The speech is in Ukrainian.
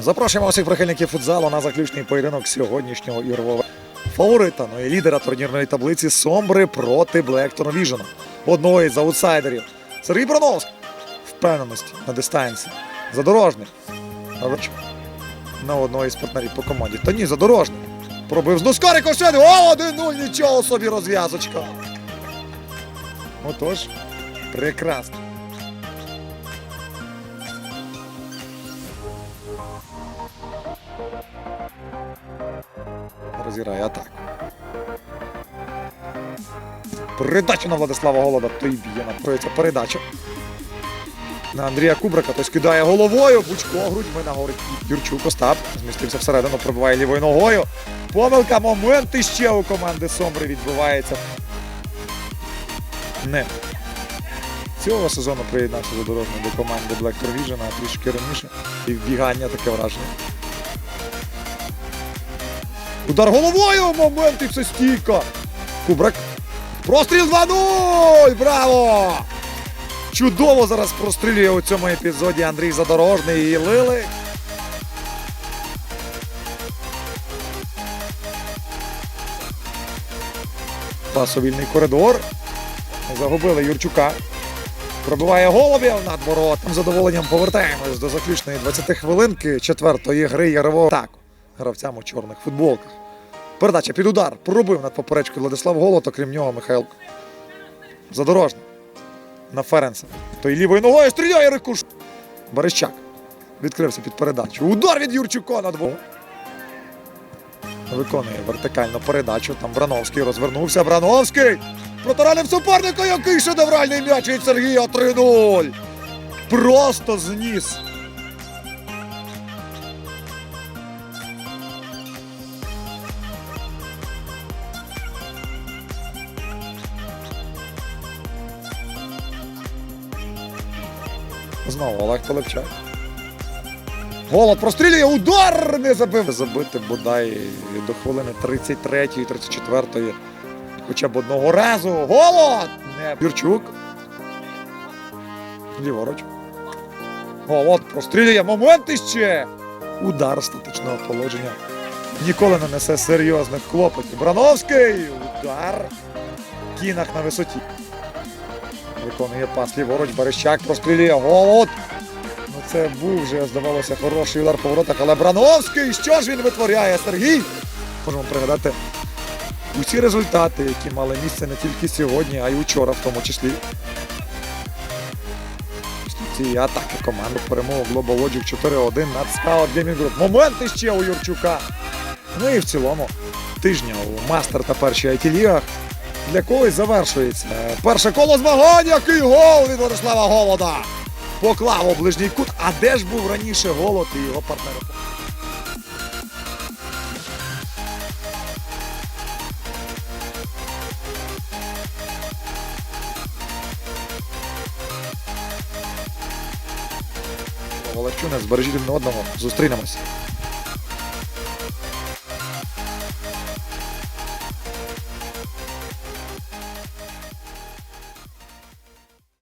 Запрошуємо усіх прихильників футзалу на заключний поєдинок сьогоднішнього ігрового фаворита, ну і лідера турнірної таблиці Сомбри проти Блектон Віжена. Одного із аутсайдерів. Сергій Броновський. Впевненості на дистанції. Задорожний. На одного із партнерів по команді. Та ні, задорожний. Пробив з носка рикошет. О, 1-0, нічого собі розв'язочка. Отож, прекрасно. Розіграє атаку. Передача на Владислава Голода. Той б'є напроється передача. На Андрія Кубрика. Той скидає головою. Бучко грудьми на горить. Юрчук Остап. Змістився всередину, пробиває лівою ногою. Помилка, момент іще у команди Сомбри відбувається. Не. Цього сезону приєднався задорожний до команди Black Vision, а трішки раніше. І вбігання таке враження. Удар головою! Момент і все стійка. Кубрак. Простріл 2-0! Браво! Чудово зараз прострілює у цьому епізоді Андрій Задорожний і Лили. Пасовільний коридор. Загубили Юрчука. Пробиває голубів над воротом. Задоволенням повертаємось до заключної 20 хвилинки четвертої гри ярового атаку гравцям у чорних футболках. Передача під удар. Пробив над поперечкою Владислав Голод, окрім нього Михайло. Задорожний. На Ференса. Той лівою ногою стріляє рикуш. Берещак. Відкрився під передачу. Удар від Юрчука на двох. Виконує вертикальну передачу. Там Брановський розвернувся. Брановський! Протаранив суперника, який шедевральний м'яч від Сергія 3-0. Просто зніс. Знову Олег Полепчак. Голод прострілює, удар не забив. Забити бодай до хвилини 33-ї, 34-ї. Хоча б одного разу. Голод! Не Юрчук. Ліворуч. Голод прострілює. Момент іще. Удар статичного положення. Ніколи не несе серйозних клопотів. Брановський! Удар. Кінах на висоті. Виконує пас ліворуч, Берещак прострілює голод. Ну це був вже, здавалося, хороший удар по воротах, але Брановський, що ж він витворяє, Сергій? Можемо пригадати усі результати, які мали місце не тільки сьогодні, а й учора в тому числі. Цієї атаки команди перемогу Global Logic 4-1 над Scout Gaming Group. Моменти ще у Юрчука. Ну і в цілому тижня у мастер та першій IT-лігах для когось завершується. Перше коло змагань, який гол від Владислава Голода. Поклав у ближній кут. А де ж був раніше голод і його партнери? Волочуне, збережіть один одного. Зустрінемось.